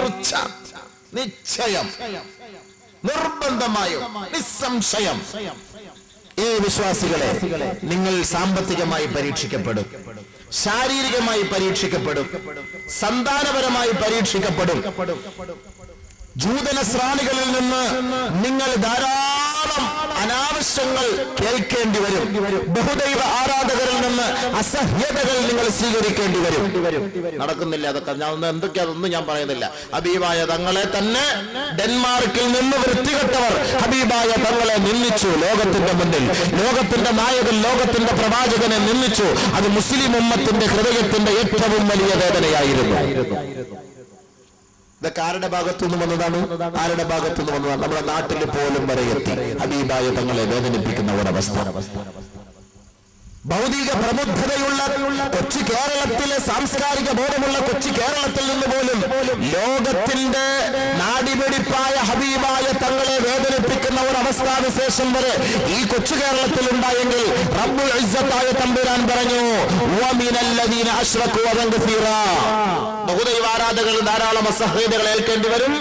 തീർച്ച നിശ്ചയം നിർബന്ധമായും നിസ്സംശയം. ഈ വിശ്വാസികളെ നിങ്ങൾ സാമ്പത്തികമായി പരീക്ഷിക്കപ്പെടും ശാരീരികമായി പരീക്ഷിക്കപ്പെടും സന്താനപരമായി പരീക്ഷിക്കപ്പെടും. ജൂതനസ്രാണികളിൽ നിന്ന് നിങ്ങൾ ധാരാളം അനാവശ്യങ്ങൾ കേൾക്കേണ്ടി വരും. ബഹുദൈവ ആരാധകരിൽ നിന്ന് അസഹ്യതകൾ നിങ്ങൾ സ്വീകരിക്കേണ്ടി വരും. നടക്കുന്നില്ല അതൊക്കെ. ഞാൻ എന്തൊക്കെയാ അതൊന്നും ഞാൻ പറയുന്നില്ല. ഹബീബായ തങ്ങളെ തന്നെ ഡെൻമാർക്കിൽ നിന്ന് വൃത്തികെട്ടവർ ഹബീബായ തങ്ങളെ നിന്ദിച്ചു ലോകത്തിന്റെ മുന്നിൽ. ലോകത്തിന്റെ നായകൻ ലോകത്തിന്റെ പ്രവാചകനെ നിന്ദിച്ചു. അത് മുസ്ലിം ഉമ്മത്തിന്റെ ഹൃദയത്തിന്റെ ഏറ്റവും വലിയ വേദനയായിരുന്നു. ഇതൊക്കെ ആരുടെ ഭാഗത്തു നിന്ന് വന്നതാണ്? ആരുടെ ഭാഗത്തു നിന്ന് വന്നതാണ്? നമ്മുടെ നാട്ടിൽ പോലും വരെ എത്തി ഹബീബായ തങ്ങളെ വേദനിപ്പിക്കുന്ന ഒരവസ്ഥ. ഭൗതിക പ്രബുദ്ധതയുള്ള കൊച്ചു കേരളത്തിലെ സാംസ്കാരിക ബോധമുള്ള കൊച്ചു കേരളത്തിൽ നിന്ന് പോലും ലോകത്തിന്റെ നാടിപിടിപ്പായ ഹബീബായ തങ്ങളെ വേദനിപ്പിക്കുന്ന ഒരു അവസ്ഥാവിശേഷം വരെ ഈ കൊച്ചു കേരളത്തിൽ ഉണ്ടായെങ്കിൽ റബ്ബുൽ ഇസ്സത്തായ തമ്പുരാൻ പറഞ്ഞു "വമിനല്ലദീന അതങ്ക് അദൻ കസീറാ." ബഹുദൈവാരാധകൾ ധാരാളം അസഹ്യതകൾ ഏൽക്കേണ്ടി വരും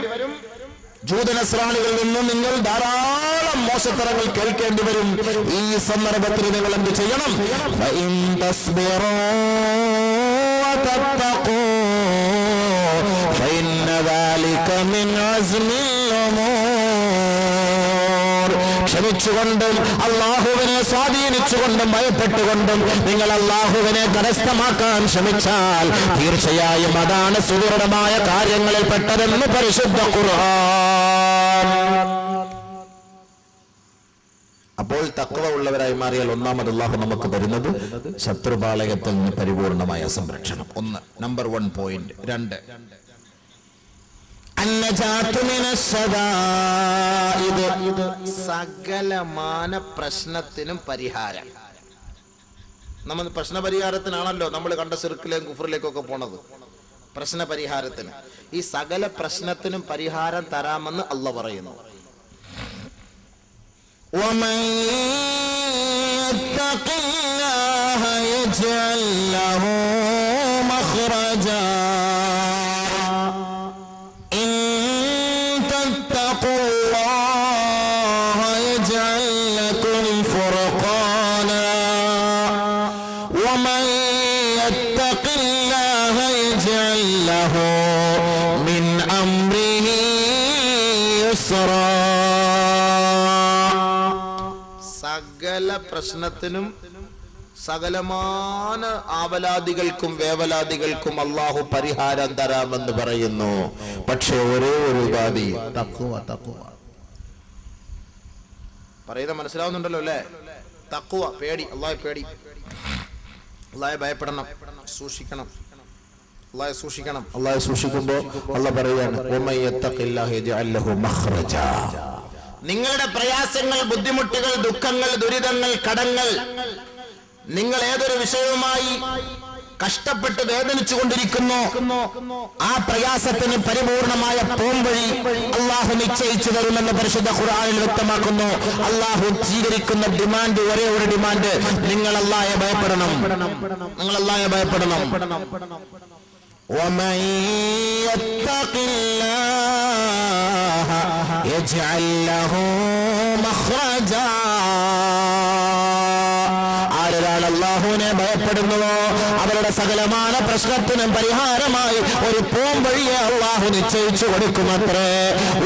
ജൂതനസ്രാണികളിൽ നിന്നും നിങ്ങൾ ധാരാളം മോശത്തരങ്ങൾ കേൾക്കേണ്ടി വരും ഈ സന്ദർഭത്തിൽ നിങ്ങൾ എന്ത് ചെയ്യണം فإن تصبروا وتتقوا فإن ذلك من عزم ക്ഷമിച്ചുകൊണ്ടും അള്ളാഹുവിനെ സ്വാധീനിച്ചുകൊണ്ടും ഭയപ്പെട്ടുകൊണ്ടും നിങ്ങൾ അള്ളാഹുവിനെ കരസ്ഥമാക്കാൻ ശ്രമിച്ചാൽ തീർച്ചയായും അതാണ് സുദൃഢമായ കാര്യങ്ങളിൽ പെട്ടതെന്ന് പരിശുദ്ധ ഖുർആൻ. അപ്പോൾ തക്കവ ഉള്ളവരായി മാറിയാൽ ഒന്നാമത് അള്ളാഹു നമുക്ക് തരുന്നത് ശത്രുപാളയത്തിൽ നിന്ന് പരിപൂർണമായ സംരക്ഷണം. ഒന്ന് നമ്പർ വൺ പോയിന്റ് രണ്ട് സകല മാന പ്രശ്നത്തിനും പരിഹാരം. നമ്മൾ പ്രശ്ന പരിഹാരത്തിനാണല്ലോ നമ്മൾ കണ്ട സിർക്കിലേയും കുഫറിലേക്കൊക്കെ പോണത്. പ്രശ്ന പരിഹാരത്തിന് ഈ സകല പ്രശ്നത്തിനും പരിഹാരം തരാമെന്ന് അല്ല പറയുന്നു. ഒമ الله يجعل له من أمره يسرا സകല പ്രശ്നത്തിനും സകലമാന ആവലാദികൾക്കും വേവലാദികൾക്കും അള്ളാഹു പരിഹാരം തരാമെന്ന് പറയുന്നു പക്ഷെ ഒരേ ഒരു ഉപാധി തക്കുവ തക്കുവ പറയുന്ന മനസ്സിലാവുന്നുണ്ടല്ലോ അല്ലേ തക്കുവ പേടി അള്ളാഹെ പേടി അള്ളാഹെ ഭയപ്പെടണം സൂക്ഷിക്കണം അള്ളാഹെ സൂക്ഷിക്കണം. അള്ളാഹെ സൂക്ഷിക്കുമ്പോ അള്ള പറയാണ് "വമൻ യത്തഖില്ലാഹ യജ്അൽ ലഹു നിങ്ങളുടെ പ്രയാസങ്ങൾ ബുദ്ധിമുട്ടുകൾ ദുഃഖങ്ങൾ ദുരിതങ്ങൾ കടങ്ങൾ നിങ്ങൾ ഏതൊരു വിഷയവുമായി കഷ്ടപ്പെട്ട് വേദനിച്ചു കൊണ്ടിരിക്കുന്നു ആ പ്രയാസത്തിന് പരിപൂർണമായ പോംവഴി അള്ളാഹു നിശ്ചയിച്ചു തരുമെന്ന് പരിശുദ്ധ ഖുർആനിൽ വ്യക്തമാക്കുന്നു. അള്ളാഹു സ്വീകരിക്കുന്ന ഡിമാൻഡ് ഒരേ ഒരു ഡിമാൻഡ് നിങ്ങൾ അള്ളാഹെ ഭയപ്പെടണം. നിങ്ങൾ അള്ളാഹെ ഭയപ്പെടണം. ومن يتق الله يجعل له مخرجا ആരൊരാൾ അള്ളാഹുവിനെ ഭയപ്പെടുന്നുവോ അവരുടെ സകലമായ പ്രശ്നത്തിനും പരിഹാരമായി ഒരു പോം വഴിയെ അള്ളാഹു നിശ്ചയിച്ചു കൊടുക്കുമത്രേ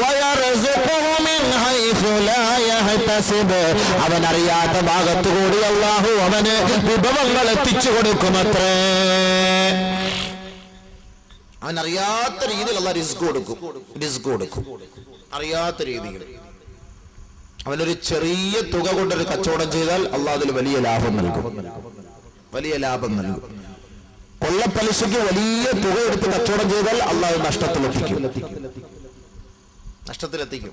വയർസുഖുഹു മിൻ ഹൈസു ലാ യഹ്തസിബ്. അവൻ അറിയാത്ത ഭാഗത്തുകൂടി അള്ളാഹു അവന് വിഭവങ്ങൾ എത്തിച്ചു കൊടുക്കുമത്രേ അവൻ അറിയാത്ത രീതിയിൽ അല്ല റിസ്ക് കൊടുക്കും. റിസ്ക് കൊടുക്കും. അറിയാത്ത രീതിയിൽ. അവനൊരു ചെറിയ തുക കൊണ്ടൊരു കച്ചവടം ചെയ്താൽ അള്ളാഹ് അതിൽ വലിയ ലാഭം നൽകും. വലിയ ലാഭം നൽകും. കൊള്ളപ്പലിശയ്ക്ക് വലിയ തുക എടുത്ത് കച്ചവടം ചെയ്താൽ അള്ളാഹ് നഷ്ടത്തിലെത്തിക്കും. നഷ്ടത്തിലെത്തിക്കും.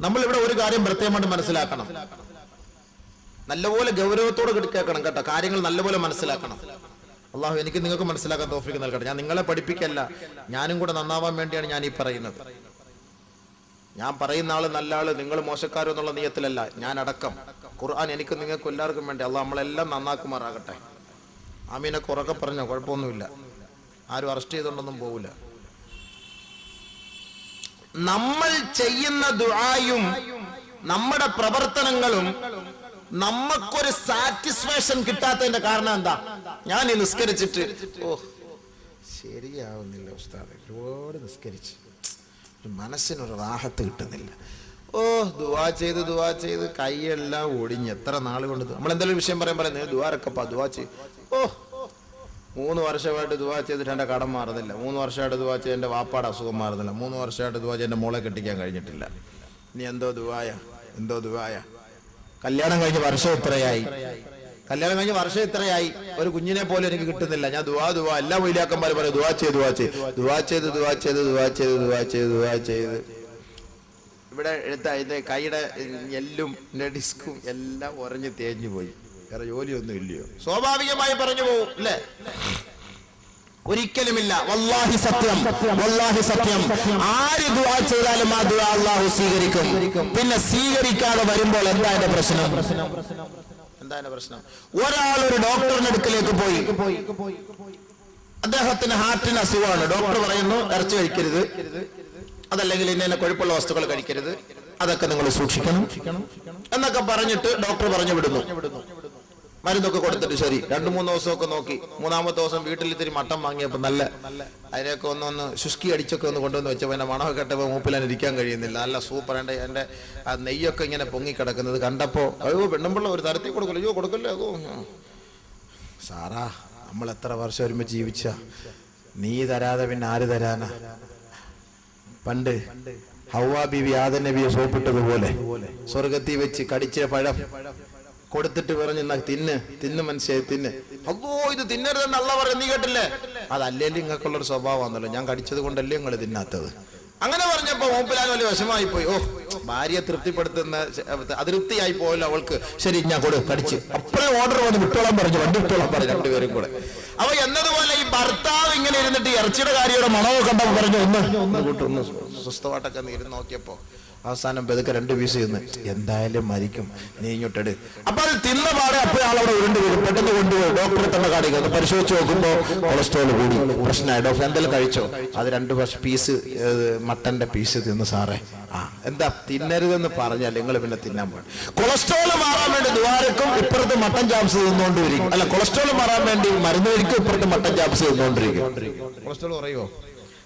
നമ്മൾ ഇവിടെ ഒരു കാര്യം പ്രത്യേകമായിട്ട് മനസ്സിലാക്കണം. നല്ലപോലെ ഗൗരവത്തോടെ കേൾക്കണം കേട്ടോ. കാര്യങ്ങൾ നല്ലപോലെ മനസ്സിലാക്കണം. അള്ളാഹു എനിക്ക് നിങ്ങൾക്ക് മനസ്സിലാക്കാൻ തോഫിക്ക് നൽകട്ടെ. ഞാൻ നിങ്ങളെ പഠിപ്പിക്കല്ല ഞാനും കൂടെ നന്നാവാൻ വേണ്ടിയാണ് ഞാൻ ഈ പറയുന്നത്. ഞാൻ പറയുന്ന ആൾ നല്ല ആൾ നിങ്ങൾ മോശക്കാരോ എന്നുള്ള നീയത്തിലല്ല ഞാൻ അടക്കം. ഖുർആൻ എനിക്ക് നിങ്ങൾക്ക് എല്ലാവർക്കും വേണ്ടി അള്ളാഹ് നമ്മളെല്ലാം നന്നാക്കുമാറാകട്ടെ. അമീനെ ഉറക്കെ പറഞ്ഞോ കുഴപ്പമൊന്നുമില്ല. ആരും അറസ്റ്റ് ചെയ്തുകൊണ്ടൊന്നും പോവില്ല. നമ്മൾ ചെയ്യുന്ന ദുആയും നമ്മുടെ പ്രവർത്തനങ്ങളും നമുക്കൊരു സാറ്റിസ്ഫാക്ഷൻ കിട്ടാത്തതിന്റെ കാരണം എന്താ? ഞാൻ നിസ്കരിച്ചിട്ട്. ഓ ശരിയാവുന്നില്ല ഉസ്താദ്. ഒരുപാട് നിസ്കരിച്ച്. മനസ്സിനൊരു റാഹത്ത് കിട്ടുന്നില്ല. ഓ ദുവാ ചെയ്ത് ദുവാ ചെയ്ത് കൈയെല്ലാം ഒടിഞ്ഞ്. എത്ര നാൾ കൊണ്ട് നമ്മൾ എന്തെങ്കിലും വിഷയം പറയാൻ പറയുന്നത് ദുവാരക്കപ്പാ ദുവാ ചെയ്ത് ഓ മൂന്ന് വർഷമായിട്ട് ദുവാ ചെയ്തിട്ട് എന്റെ കടം മാറുന്നില്ല. മൂന്ന് വർഷമായിട്ട് ദുവാ ചെയ്ത് എന്റെ വാപ്പാട് അസുഖം മാറുന്നില്ല. മൂന്ന് വർഷമായിട്ട് ദുവാ ചെയ്ത് എന്റെ മോളെ കെട്ടിക്കാൻ കഴിഞ്ഞിട്ടില്ല. ഇനി എന്തോ ദുവായ? എന്തോ ദുവായ? കല്യാണം കഴിഞ്ഞ വർഷം ഇത്രയായി. കല്യാണം കഴിഞ്ഞ വർഷം ഇത്രയായി. ഒരു കുഞ്ഞിനെ പോലും എനിക്ക് കിട്ടുന്നില്ല. ഞാൻ ദുവാ ദുവാ എല്ലാ മൊയിലാക്കന്മാർ പറയും ദുവാ ചെയ്ത് ദുവാ ചെയ്ത് ദുവാ ചെയ്ത് ദുവാ ചെയ്ത് ദുവാ ചെയ്ത് ദുവാ ചെയ്ത് ദുവാ ചെയ്ത്. ഇവിടെ എടുത്ത ഇതിന്റെ കൈയുടെ എല്ലും ഡിസ്കും എല്ലാം ഉറഞ്ഞ് തേഞ്ഞു പോയി. വേറെ ജോലിയൊന്നും ഇല്ലയോ? സ്വാഭാവികമായി പറഞ്ഞു പോകും അല്ലേ? ഒരിക്കലുമില്ല. വല്ലാഹി സത്യം. വല്ലാഹി സത്യം. ആര് ദുആ ചെയ്താലും ആ ദുആ അള്ളാഹു സ്വീകരിക്കും. പിന്നെ സ്വീകരിക്കാതെ വരുമ്പോൾ എന്താ എന്റെ പ്രശ്നം? എന്താ പ്രശ്നം? ഒരാൾ ഒരു ഡോക്ടറിന്റെ അടുക്കലേക്ക് പോയി. അദ്ദേഹത്തിന് ഹാർട്ടിന് അസുഖമാണ്. ഡോക്ടർ പറയുന്നു ഇറച്ചി കഴിക്കരുത്. അതല്ലെങ്കിൽ ഇന്ന കൊഴുപ്പുള്ള വസ്തുക്കൾ കഴിക്കരുത്. അതൊക്കെ നിങ്ങൾ സൂക്ഷിക്കണം. എന്നൊക്കെ പറഞ്ഞിട്ട് ഡോക്ടർ പറഞ്ഞു വിടുന്നു. മരുന്നൊക്കെ കൊടുത്തിട്ട് ശരി. രണ്ടു മൂന്ന് ദിവസമൊക്കെ നോക്കി. മൂന്നാമത്തെ ദിവസം വീട്ടിൽ ഇത്തിരി മട്ടം വാങ്ങിയപ്പോൾ നല്ല അതിനൊക്കെ ഒന്ന് ഒന്ന് ശുഷ്കി അടിച്ചൊക്കെ ഒന്ന് കൊണ്ടുവന്ന് വെച്ചപ്പോൾ എന്റെ മണമൊക്കെ കേട്ടപ്പോൾ മൂപ്പിലാൻ ഇരിക്കാൻ കഴിയുന്നില്ല. നല്ല സൂപ്പർ എന്റെ എന്റെ ആ നെയ്യൊക്കെ ഇങ്ങനെ പൊങ്ങിക്കിടക്കുന്നത് കണ്ടപ്പോൾ അയ്യോ പെണ്ണുമ്പിള്ള ഒരു തരത്തിൽ കൊടുക്കില്ല. അയ്യോ കൊടുക്കല്ലേ. അതോ സാറാ നമ്മൾ എത്ര വർഷം ഒരുമിച്ച് ജീവിച്ച? നീ തരാതെ പിന്നെ ആര് തരാനാ? പണ്ട് ഹൗവാ ബീവി ആദ നബിയെ സോപ്പിട്ടതുപോലെ. സ്വർഗത്തിൽ വെച്ച് കടിച്ച പഴം കൊടുത്തിട്ട് പറഞ്ഞു "എന്നാ തിന്ന് തിന്ന് മനസ്സിലായി തിന്ന്. അപ്പോ ഇത് തിന്നരുതെന്ന് അല്ല പറയുന്നത് നീ കേട്ടില്ലേ? അതല്ലേ നിങ്ങൾക്കുള്ള ഒരു സ്വഭാവമാണല്ലോ ഞാൻ കടിച്ചത് കൊണ്ടല്ലേ നിങ്ങൾ തിന്നാത്തത്. അങ്ങനെ പറഞ്ഞപ്പോ മൂപ്പിലാൻ വലിയ വിഷമായി പോയി ഓ ഭാര്യയെ തൃപ്തിപ്പെടുത്തുന്ന അതൃപ്തിയായി പോയല്ലോ അവൾക്ക്. ശരി ഞാൻ കൊടു കടിച്ച്. അപ്പഴേ ഓർഡർ വന്ന് വിട്ടോളം പറഞ്ഞു വണ്ടി വിട്ടോളം പറഞ്ഞു രണ്ടുപേരും കൂടെ. അവ എന്നതുപോലെ ഈ ഭർത്താവ് ഇങ്ങനെ ഇരുന്നിട്ട് ഇറച്ചിയുടെ കാര്യയുടെ മണവ് കണ്ടപ്പോ പറഞ്ഞു ഒന്ന് ഒന്ന് കൂട്ടൊന്ന് സ്വസ്ഥമായിട്ടൊക്കെ ഇരുന്ന് നോക്കിയപ്പോ അവസാനം പെതുക്കെ രണ്ട് പീസ് തിന്ന്. എന്തായാലും മരിക്കും. നീ ഇങ്ങോട്ടെടു അപ്പൊ അത് തിന്ന പാടെ അപ്പോഴേ അവിടെ ഉരുണ്ട് വരും പെട്ടെന്ന് കൊണ്ടുപോയി. ഡോക്ടറെ തന്നെ കാണിക്കുക ഒന്ന് പരിശോധിച്ച് നോക്കുമ്പോൾ കൊളസ്ട്രോൾ കൂടി. പ്രശ്നമായി ഡോക്ടർ എന്തെങ്കിലും കഴിച്ചോ? അത് രണ്ട് വർഷം പീസ് മട്ടന്റെ പീസ് തിന്ന് സാറേ. ആ എന്താ തിന്നരുതെന്ന് പറഞ്ഞാൽ നിങ്ങൾ പിന്നെ തിന്നാൻ പാടില്ല കൊളസ്ട്രോൾ മാറാൻ വേണ്ടി ദ്വാരക്കും ഇപ്പുറത്ത് മട്ടൻ ചാപ്സ് തിന്നുകൊണ്ടിരിക്കും അല്ല കൊളസ്ട്രോൾ മാറാൻ വേണ്ടി മരുന്ന് ഇപ്പുറത്ത് മട്ടൻ ചാപ്സ് തിന്നുകൊണ്ടിരിക്കും കൊളസ്ട്രോൾ പറയുമോ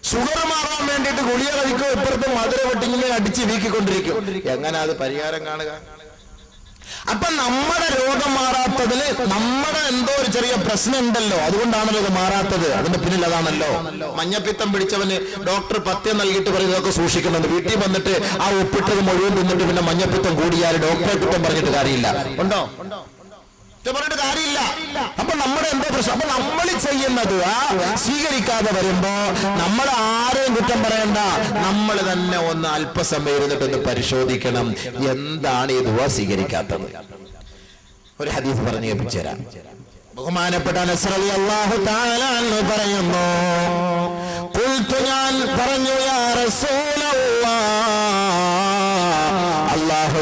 ഷുഗർ മാറാൻ വേണ്ടിയിട്ട് ഗുളിക കഴിക്കും ഇപ്പുറത്ത് മധുര വെട്ടിങ്ങനെ അടിച്ച് വീക്കിക്കൊണ്ടിരിക്കും. എങ്ങനെ അത് പരിഹാരം കാണുക? അപ്പൊ നമ്മുടെ രോഗം മാറാത്തതിൽ നമ്മുടെ എന്തോ ഒരു ചെറിയ പ്രശ്നം ഉണ്ടല്ലോ അതുകൊണ്ടാണല്ലോ ഇത് മാറാത്തത്. അതിന്റെ പിന്നിൽ അതാണല്ലോ. മഞ്ഞപ്പിത്തം പിടിച്ചവന് ഡോക്ടർ പത്യം നൽകിയിട്ട് പറയും ഇതൊക്കെ സൂക്ഷിക്കുന്നത് വീട്ടിൽ വന്നിട്ട് ആ ഒപ്പിട്ടത് മുഴുവൻ തിന്നിട്ട് പിന്നെ മഞ്ഞപ്പിത്തം കൂടിയാൽ ഡോക്ടറെ കുറ്റം പറഞ്ഞിട്ട് കാര്യമില്ല. ഉണ്ടോ? പറഞ്ഞിട്ട് കാര്യമില്ല. അപ്പൊ നമ്മുടെ എന്തോ പ്രശ്നം. അപ്പൊ നമ്മൾ ചെയ്യുന്നത് സ്വീകരിക്കാതെ വരുമ്പോ നമ്മൾ ആരെയും കുറ്റം പറയണ്ട. നമ്മൾ തന്നെ ഒന്ന് അല്പസമയം ഇരുന്നിട്ട് ഒന്ന് പരിശോധിക്കണം. എന്താണ് ഈ ദുവ സ്വീകരിക്കാത്തത്? ഒരു ഹദീസ് പറഞ്ഞു കേൾപ്പിച്ചു തരാം ബഹുമാനപ്പെട്ട നസ്രലി അള്ളാഹു താലാന്ന് പറയുന്നു ഞാൻ പറഞ്ഞു യാ റസൂലല്ലാഹ്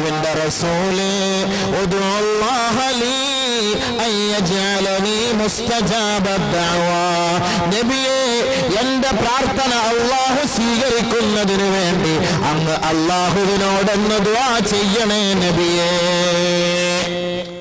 അള്ളാഹുവിന്റെ റസൂലേ നബിയേ എന്റെ പ്രാർത്ഥന അള്ളാഹു സ്വീകരിക്കുന്നതിന് വേണ്ടി അങ്ങ് അള്ളാഹുവിനോടൊന്ന് ദുവാ ചെയ്യണേ നബിയേ.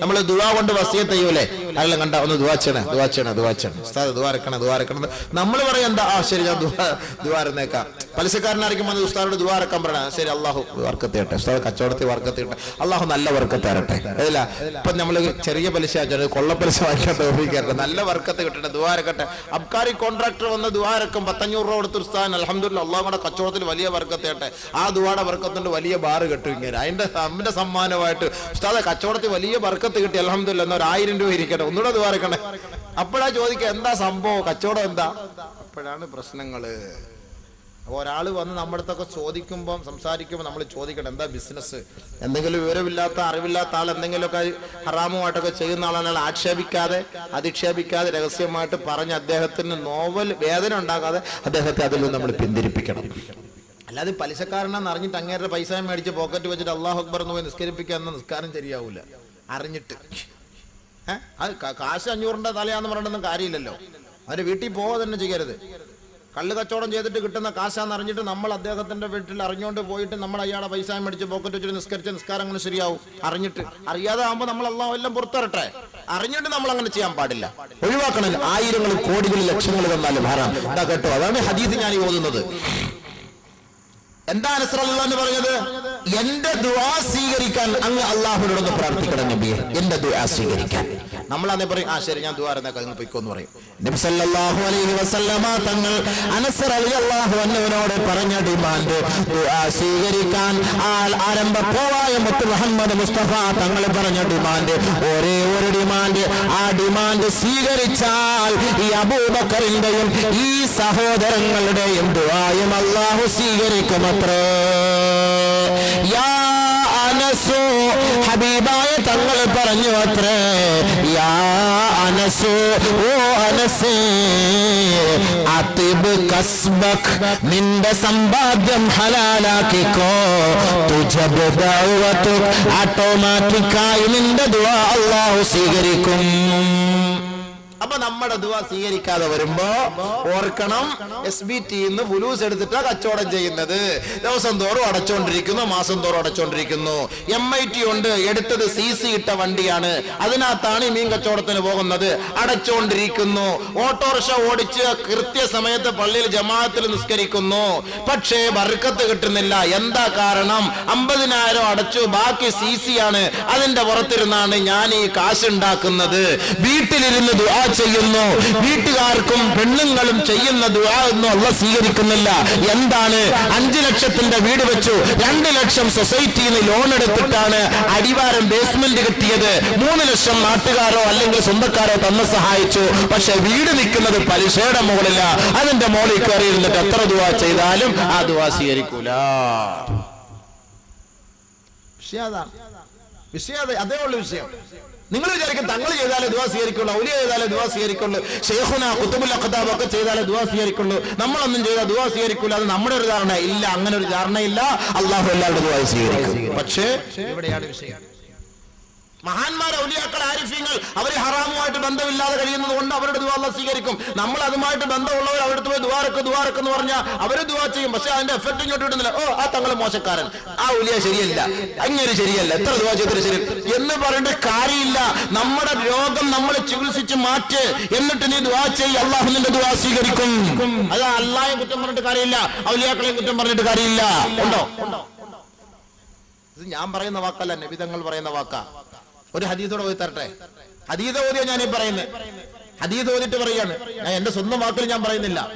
നമ്മൾ ദുവാ കൊണ്ട് വസിയത്ത് ചെയ്യൂലേ? അതെല്ലാം കണ്ട ഒന്ന് ദുവാച്ചണേ ദുവാച്ചണേ ദുവാച്ചണേ ദുവാരക്കണേ ദുവാ ചെയ്യണേ. ഉസ്താദ് ദുവാ ഇറക്കണം നമ്മൾ പറയാം എന്താ ആ ശരി ഞാൻ ദുവാ ദുവാ ഇറന്നേക്കാം പലിശക്കാരനായിരിക്കും വന്ന് ഉസ്താദോട് ദുവാ ഇറക്കാൻ പറയണം. ശരി അള്ളാഹു വർക്കത്ത് ചെയ്യട്ടെ ഉസ്താദ് കച്ചവടത്തിൽ വർക്കത്ത് ചെയ്യട്ടെ അള്ളാഹു നല്ല വർക്കത്ത് തരട്ടെ അതല്ല ഇപ്പൊ നമ്മൾ ചെറിയ പലിശ വാങ്ങിച്ചാൽ കൊള്ള പലിശ വാങ്ങിക്കാൻ തോന്നിക്കട്ടെ നല്ല വർക്കത്ത് കിട്ടട്ടെ ദുവാ ഇറക്കട്ടെ അബ്കാരി കോൺട്രാക്ടർ വന്ന് ദുവാ ഇറക്കും പത്തഞ്ഞൂറ് രൂപ കൊടുത്ത് ഉസ്താദ് അലഹമുല്ല അള്ളാഹുടെ കച്ചവടത്തിൽ വലിയ വർക്കത്തേട്ടെ ആ ദുവാടെ വർക്കത്തിന്റെ വലിയ ബാറ് കിട്ടും ഇങ്ങനെ. അതിന്റെ അമ്മന്റെ സമ്മാനമായിട്ട് ഉസ്താദെ കച്ചവടത്തിൽ വലിയ വർക്കത്ത് കിട്ടി. അലഹമുല്ല എന്നൊരു ആയിരം രൂപ ഇരിക്കട്ടെ. ഒന്നുകൂടെ ദുവാ ഇറക്കണേ അപ്പോഴാ ചോദിക്കുക എന്താ സംഭവം? കച്ചവടം എന്താ? അപ്പോഴാണ് പ്രശ്നങ്ങൾ. അപ്പൊ ഒരാൾ വന്ന് നമ്മുടെ അടുത്തൊക്കെ ചോദിക്കുമ്പോൾ സംസാരിക്കുമ്പോൾ നമ്മൾ ചോദിക്കണം എന്താ ബിസിനസ് എന്തെങ്കിലും വിവരമില്ലാത്ത അറിവില്ലാത്ത ആൾ എന്തെങ്കിലുമൊക്കെ ഹറാമുമായിട്ടൊക്കെ ചെയ്യുന്ന ആളാണ് ആക്ഷേപിക്കാതെ അധിക്ഷേപിക്കാതെ രഹസ്യമായിട്ട് പറഞ്ഞ് അദ്ദേഹത്തിന് നോവൽ വേദന ഉണ്ടാകാതെ അദ്ദേഹത്തെ അതിൽ നിന്ന് നമ്മൾ പിന്തിരിപ്പിക്കണം. അല്ലാതെ പലിശക്കാരനാന്ന് അറിഞ്ഞിട്ട് അങ്ങേരുടെ പൈസ മേടിച്ച് പോക്കറ്റ് വെച്ചിട്ട് അള്ളാഹു അക്ബർ എന്ന് പോയി നിസ്കരിപ്പിക്കാൻ നിസ്കാരം ശരിയാവില്ല അറിഞ്ഞിട്ട്. ഏഹ് അത് കാശ് അഞ്ഞൂറിന്റെ തലയാന്ന് പറഞ്ഞിട്ടൊന്നും കാര്യമില്ലല്ലോ. അവന്റെ വീട്ടിൽ പോവാ തന്നെ ചെയ്യരുത്. കള്ള് കച്ചവടം ചെയ്തിട്ട് കിട്ടുന്ന കാശാന്ന് അറിഞ്ഞിട്ട് നമ്മൾ അദ്ദേഹത്തിന്റെ വീട്ടിൽ അറിഞ്ഞുകൊണ്ട് പോയിട്ട് നമ്മൾ അയാളെ പൈസ മേടിച്ച് പോക്കറ്റ് വെച്ചിട്ട് നിസ്കരിച്ച നിസ്കാരങ്ങൾ ശരിയാവും. അറിഞ്ഞിട്ട്. അറിയാതെ ആകുമ്പോൾ നമ്മൾ അള്ളാഹു എല്ലാം പുറത്തിറട്ടെ. അറിഞ്ഞിട്ട് നമ്മൾ അങ്ങനെ ചെയ്യാൻ പാടില്ല. ഒഴിവാക്കണം ആയിരങ്ങൾ കോടികൾ ലക്ഷങ്ങൾ തന്നാലും ഭാരം കേട്ടോ അതാണ് ഹദീസ് ഞാൻ ഓതുന്നത്. എന്താ നസ്രല്ല എന്ന് പറഞ്ഞത്? എന്റെ ദുആ സ്വീകരിക്കാൻ അങ്ങ് അള്ളാഹുവിനോടൊന്ന് പ്രാർത്ഥിക്കണം നബിയെ. എന്റെ ദുആ സ്വീകരിക്കാൻ. നമ്മൾ അന്നേ പറയും ആ ശരി ഞാൻ ദുആ ഇരുന്നേക്കാം നിങ്ങൾ പൊയ്ക്കോന്ന് പറയും. നബി സല്ലല്ലാഹു അലൈഹി വസല്ലമ തങ്ങൾ അനസ് റളിയല്ലാഹു അൻഹുവിനോട് പറഞ്ഞ ഡിമാൻഡ് ദുആ സ്വീകരിക്കാൻ ആൾ ആരംഭ പോവായ മുത്ത് മുഹമ്മദ് മുസ്തഫ തങ്ങൾ പറഞ്ഞ ഡിമാൻഡ് ഒരേ ഒരു ഡിമാൻഡ് ആ ഡിമാൻഡ് സ്വീകരിച്ചാൽ ഈ അബൂബക്കറിന്റെയും ഈ സഹോദരങ്ങളുടെയും ദുആയും അള്ളാഹു സ്വീകരിക്കുമത്രേ യാ അനസു ഹബീബായ തങ്ങൾ പറഞ്ഞു അത്രേ. യാ അനസു ഓ അനസേ അതിബ് കസ്ബക് നിന്റെ സമ്പാദ്യം ഹലാലാക്കിക്കോ. തുജബ് ദഅവതുക് ഓട്ടോമാറ്റിക്കായി നിന്റെ ദുആ അല്ലാഹു സ്വീകരിക്കും. അപ്പൊ നമ്മുടെ ദുവ സ്വീകരിക്കാതെ വരുമ്പോ ഓർക്കണം എസ് ബി ടിന്ന് ഫുലൂസ് എടുത്തിട്ടാ കച്ചവടം ചെയ്യുന്നത്. ദിവസം തോറും അടച്ചോണ്ടിരിക്കുന്നു മാസം തോറും അടച്ചോണ്ടിരിക്കുന്നു. എം ഐ ടി ഉണ്ട് എടുത്തത് സി സി ഇട്ട വണ്ടിയാണ്. അതിനകത്താണ് ഈ മീൻ കച്ചവടത്തിന് പോകുന്നത്. അടച്ചോണ്ടിരിക്കുന്നു. ഓട്ടോറിക്ഷ ഓടിച്ച് കൃത്യസമയത്ത് പള്ളിയിൽ ജമാഅത്തിൽ നിസ്കരിക്കുന്നു. പക്ഷേ ബർക്കത്ത് കിട്ടുന്നില്ല. എന്താ കാരണം? അമ്പതിനായിരം അടച്ചു ബാക്കി സി സി ആണ്. അതിന്റെ പുറത്തിരുന്നാണ് ഞാൻ ഈ കാശ് ഉണ്ടാക്കുന്നത് വീട്ടിലിരുന്ന് ദുആ ചെയ്യുന്നു. വീട്ടുകാർക്കും പെണ്ണുങ്ങളും ചെയ്യുന്ന ദുആ ഒന്നും അല്ല സ്വീകരിക്കുന്നില്ല. എന്താണ്? അഞ്ചു ലക്ഷത്തിന്റെ വീട് വെച്ചു. രണ്ട് ലക്ഷം സൊസൈറ്റിയിൽ നിന്ന് ലോൺ എടുത്തിട്ടാണ് അടിവാരം ബേസ്മെന്റ് കിട്ടിയത്. മൂന്ന് ലക്ഷം നാട്ടുകാരോ അല്ലെങ്കിൽ സ്വന്തക്കാരോ തന്നെ സഹായിച്ചു. പക്ഷെ വീട് നിൽക്കുന്നത് പലിശയുടെ മുകളില. അതിന്റെ മുകളിൽ കയറി ഇരുന്നിട്ട് എത്ര ദുആ ചെയ്താലും ആ ദുആ സ്വീകരിക്കൂല. വിഷയം അതാണ് വിഷയം അതേ ഉള്ളു വിഷയം. നിങ്ങൾ വിചാരിക്കും തങ്ങൾ ചെയ്താലേ ദുവാ സ്വീകരിക്കുള്ളൂ ഔലിയ ചെയ്താലേ ദുവാ സ്വീകരിക്കുള്ളൂ ഷെയ്ഖുന കുത്തുബുൽ അഖതാബ് ഒക്കെ ചെയ്താലേ ദുവാ സ്വീകരിക്കുള്ളൂ. നമ്മളൊന്നും ചെയ്താൽ ദുവാ സ്വീകരിക്കില്ല അത് നമ്മുടെ ഒരു ധാരണ ഇല്ല അങ്ങനെ ഒരു ധാരണയില്ല. അള്ളാഹു എല്ലാവരുടെ ദുവാ സ്വീകരിക്കും. പക്ഷേ ഇവിടെയാണ് വിഷയം. മഹാന്മാർ ഔലിയാക്കൾ ആരിഫ്യങ്ങൾ അവർ ഹറാമുമായിട്ട് ബന്ധമില്ലാതെ കഴിയുന്നത് കൊണ്ട് അവരുടെ ദുവാ അല്ല സ്വീകരിക്കും. നമ്മൾ അതുമായിട്ട് ബന്ധമുള്ളവർ അവിടുത്തെ പോയി ദുവാറക്ക് ദുവാറക്ക് എന്ന് പറഞ്ഞാൽ അവർ ദുവാ ചെയ്യും. പക്ഷെ അതിന്റെ എഫക്ട് ഇങ്ങോട്ട് കിട്ടുന്നില്ല. ഓ ആ തങ്ങൾ മോശക്കാരൻ. ആ ഉലിയ ശരിയല്ല. അങ്ങനെ ശരിയല്ല. എത്ര ദുവാ ചെയ്തിട്ട് ശരി. എന്ന് പറയേണ്ട കാര്യമില്ല. നമ്മുടെ രോഗം നമ്മൾ ചികിത്സിച്ച് മാറ്റ്. എന്നിട്ട് നീ ദുവാ ചെയ്യ. അള്ളാഹു നിന്റെ ദുവാ സ്വീകരിക്കും. അത് അള്ളാഹെ കുറ്റം പറഞ്ഞിട്ട് കാര്യമില്ല. ഔലിയാക്കളെ കുറ്റം പറഞ്ഞിട്ട് കാര്യമില്ല. ഉണ്ടോ? ഇത് ഞാൻ പറയുന്ന വാക്കല്ല. നബിതങ്ങൾ പറയുന്ന വാക്കാ. ഒരു ഹദീസോടെ ഓതി തരട്ടെ? ഹദീസ് ഓതിയാ ഞാനീ പറയുന്നത് ഹദീസ് ഓതിട്ട് പറയാണ്. ഞാൻ എന്റെ സ്വന്തം വാക്കിൽ ഞാൻ പറയുന്നില്ല.